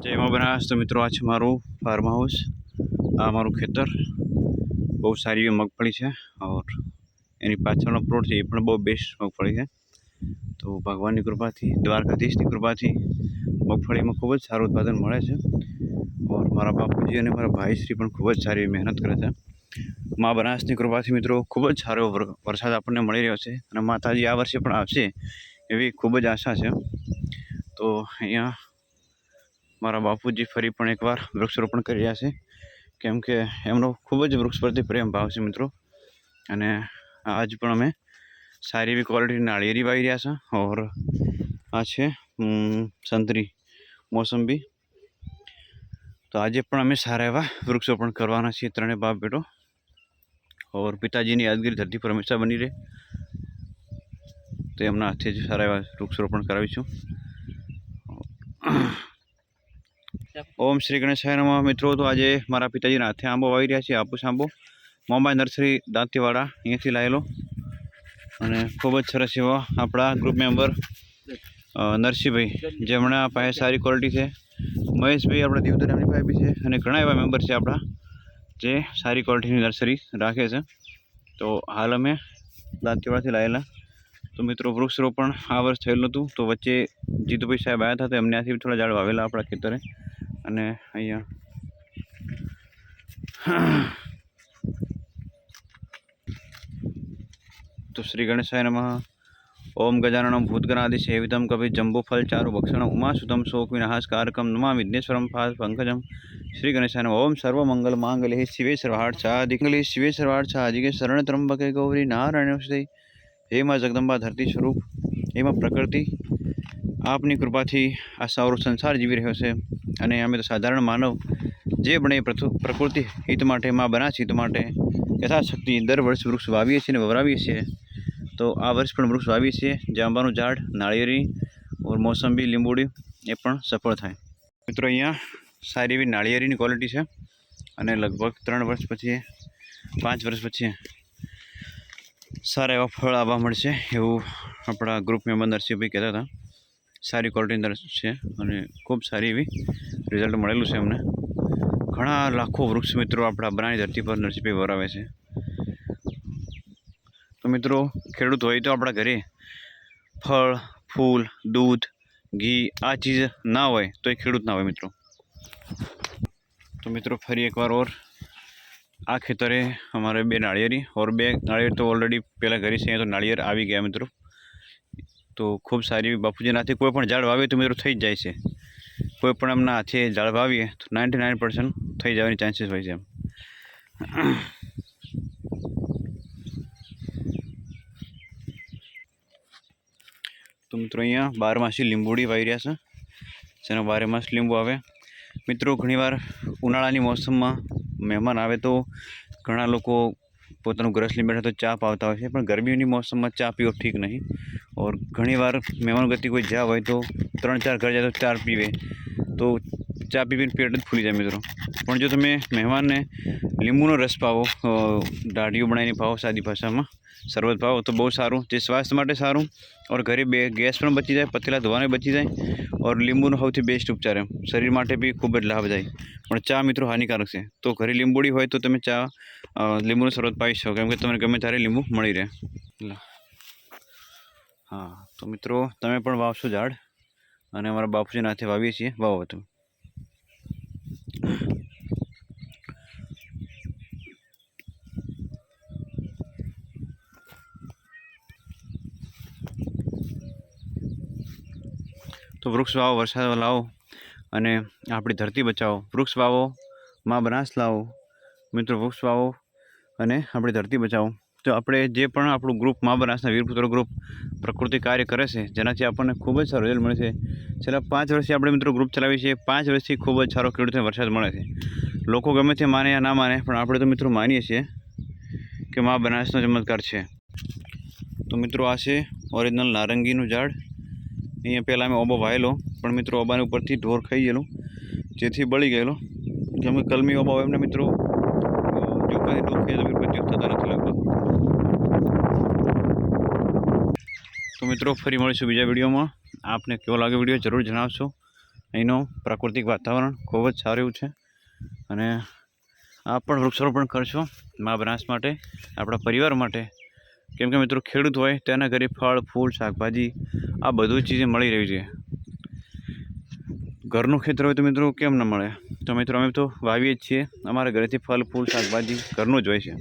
જય મા બનાસ. તો મિત્રો, આ છે મારું ફાર્મ હાઉસ આ મારું ખેતર. બહુ સારી એવી મગફળી છે ઓર એની પાછળનો પ્લોટ છે એ પણ બહુ બેસ્ટ મગફળી છે. તો ભગવાનની કૃપાથી, દ્વારકાધીશની કૃપાથી મગફળીમાં ખૂબ જ સારું ઉત્પાદન મળે છે. ઓર મારા બાપુજી અને મારા ભાઈશ્રી પણ ખૂબ જ સારી એવી મહેનત કરે છે. મા બનાસની કૃપાથી મિત્રો, ખૂબ જ સારો વરસાદ આપણને મળી રહ્યો છે અને માતાજી આ વર્ષે પણ આવશે એવી ખૂબ જ આશા છે. તો અહીંયા મારા બાપુજી ફરી પણ એકવાર વૃક્ષરોપણ કરી રહ્યા છે. કેમ કે એમનો ખૂબ જ વૃક્ષ પરથી પ્રેમ ભાવ છે મિત્રો. અને આજ પણ અમે સારી એવી ક્વોલિટી નાળિયેરી વાવી રહ્યા છે. ઓર આ છે સંતરી મોસંબી. તો આજે પણ અમે સારા એવા વૃક્ષરોપણ કરવાના છીએ ત્રણેય બાપ બેટો. ઓર પિતાજીની યાદગીરી ધરતી પર હંમેશા બની રહે. તો એમના હાથે જ સારા એવા વૃક્ષરોપણ કરાવીશું. ઓમ શ્રી ગણેશાય નમઃ. મિત્રો, તો આજે મારા પિતાજીના હાથે આંબો વાવી રહ્યા છે આપુસ આંબો. મોંબાઈ નર્સરી દાંતીવાડા અહીંયાથી લાવેલો અને ખૂબ જ સરસ એવો આપણા ગ્રુપ મેમ્બર નરસિંહભાઈ, જેમના પાસે સારી ક્વોલિટી છે. મહેશભાઈ આપણા દીવદર એમની પાસે બી છે અને ઘણા એવા મેમ્બર છે આપણા, જે સારી ક્વોલિટીની નર્સરી રાખે છે. તો હાલ અમે દાંતીવાડાથી લાવેલા તો મિત્રો, વૃક્ષરોપણ આ વર્ષ થયેલું હતું, તો વચ્ચે જીતુભાઈ સાહેબ આવ્યા હતા, તો એમને ત્યાંથી થોડા ઝાડ વાવેલા આપણા ખેતરે. અને અહીંયા તો શ્રી ગણેશાય નમઃ. ઓમ ગજાનનમ ભૂતગણાદિ સેવિતમ કવિ જંબુફલ ચારુ ભક્ષણ ઉમાસુતમ શોક વિનાશકારકમ નમા વિઘ્નેશ્વરમ ફાસ પંકજમ. શ્રી ગણેશાય નમઃ. ઓમ સર્વમંગલ માંગલ્ય શિવે સર્વાર્થ સાધિકલે શિવે સર્વાર્થ સાધિકે શરણ ત્રંબકે ગૌરી નારાયણ હે માં જગદંબા ધરતી સ્વરૂપ. હે માં પ્રકૃતિ. આપની કૃપાથી આ સારો સંસાર જીવી રહ્યો છે અને અમે તો સાધારણ માનવ જે પણ એ પ્રકૃતિ હિત માટે, માં બનાસ હિત માટે યથાશક્તિ દર વર્ષ વૃક્ષ વાવીએ છીએ અને વવરાવીએ છીએ, તો આ વર્ષ પણ વૃક્ષ વાવીએ છીએ જાંબાનું ઝાડ, નાળિયેરી ઓર મોસંબી, લીંબુડી એ પણ સફળ થાય. મિત્રો, અહીંયા સારી એવી નાળિયેરીની ક્વોલિટી છે અને લગભગ ત્રણ વર્ષ પછી, પાંચ વર્ષ પછી સારા એવા ફળ આવવા મળશે એવું આપણા ગ્રુપ મેમ્બર નરસિંહભાઈ કહેતા હતા. સારી ક્વોલિટીની છે અને ખૂબ સારી એવી રિઝલ્ટ મળેલું છે અમને. ઘણા લાખો વૃક્ષ મિત્રો આપણા બનાની ધરતી પર નરસિંહભાઈ વરાવે છે. તો મિત્રો, ખેડૂત હોય તો આપણા ઘરે ફળ, ફૂલ, દૂધ, ઘી આ ચીજ ના હોય તો એ ખેડૂત ના હોય મિત્રો. તો મિત્રો, ફરી એકવાર ઓર આ ખેતરે અમારે બે નાળિયેરી, ઓર બે નાળિયેર તો ઓલરેડી પહેલાં ઘરે છે તો નાળિયેર આવી ગયા મિત્રો. તો ખૂબ સારી બાપુજીના હાથે કોઈ પણ ઝાડ વાવીએ તો મિત્રો થઈ જ જાય છે. કોઈ પણ એમના હાથે ઝાડ વાવીએ તો નાઇન્ટી નાઇન પર્સન્ટ થઈ જવાની ચાન્સીસ હોય છે એમ. તો મિત્રો અહીંયા બારમાસી લીંબુડી વાવી રહ્યા છે. જેનો બારેમાસ લીંબુ આવે. મિત્રો ઘણીવાર ઉનાળાની મોસમમાં મહેમાન આવે તો ઘણા લોકો પોતાનું ગ્રસ લઈને બેઠા તો ચા પાવતા હોય છે, પણ ગરમીની મોસમમાં ચા પીવો ઠીક નહીં. ઓર ઘણીવાર મહેમાન ગતિ કોઈ જ્યાં હોય તો ત્રણ ચાર ઘર જાય તો ચાર પીવે. તો ચા પીવીને પેટ જ ફૂલી જાય મિત્રો. પણ જો તમે મહેમાનને લીંબુનો રસ પાવો દાઢીઓ બનાવીને પાવો સાદી ભાષામાં શરબત પાવો તો બહુ સારું જે સ્વાસ્થ્ય માટે સારું ઓર ઘરે બે ગેસ પણ બચી જાય પથેલા ધોવાને બચી જાય ઓર લીંબુનો સૌથી બેસ્ટ ઉપચાર એમ. શરીર માટે બી ખૂબ જ લાભદાયી. પણ ચા મિત્રો હાનિકારક છે. તો ઘરે લીંબુડી હોય તો તમે ચા લીંબુનું શરબત પાવી શકો કેમ કે તમને ગમે ત્યારે લીંબુ મળી રહે. હા તો મિત્રો તમે પણ વાવશો ઝાડ. અને અમારા બાપુજીના હાથે વાવીએ છીએ. વાવો તમે. તો વૃક્ષ વાવો, વરસાદ લાવો અને આપણી ધરતી બચાવો. વૃક્ષ વાવો, માં બનાસ લાવો, મિત્રો વૃક્ષ વાવો અને આપણી ધરતી બચાવો. તો આપણે જે પણ આપણું ગ્રુપ મા બનાસના વીરપુત્ર ગ્રુપ પ્રકૃતિ કાર્ય કરે છે, જેનાથી આપણને ખૂબ જ સારો રિઝલ્ટ મળે છે. છેલ્લા પાંચ વર્ષથી આપણે મિત્રો ગ્રુપ ચલાવીએ છીએ. પાંચ વર્ષથી ખૂબ જ સારો ખેડૂતને વરસાદ મળે છે. લોકો ગમે તે માને યા ના માને, પણ આપણે તો મિત્રો માનીએ છીએ કે મા બનાસનો ચમત્કાર છે. તો મિત્રો આ છે ઓરિજિનલ નારંગીનું ઝાડ. અહીંયા પહેલાં અમે ઓબો વાયેલો, પણ મિત્રો ઓબાની ઉપરથી ઢોર ખાઈ ગયેલું, જેથી બળી ગયેલો. કેમ કે કલમી ઓબા હોય એમને મિત્રો જો કોઈ દુઃખ કે થતા નથી લગભગ તો મિત્રો, ફરી મળીશું બીજા વિડીયોમાં. આપને કેવો લાગે વીડિયો જરૂર જણાવશો. અહીંનું પ્રાકૃતિક વાતાવરણ ખૂબ જ સારું છે. અને આપ પણ વૃક્ષારોપણ કરશો મા બનાસ માટે, આપણા પરિવાર માટે કેમ કે મિત્રો ખેડૂત હોય, તેના ઘરે ફળ, ફૂલ, શાકભાજી, આ બધું ચીજ મળી રહ્યું છે. ઘરનું ખેતર હોય તો મિત્રો કેમ ન મળે? તો મિત્રો અમે તો વાવીએ જ છીએ. અમારા ઘરેથી ફળ, ફૂલ, શાકભાજી ઘરનું જ હોય છે.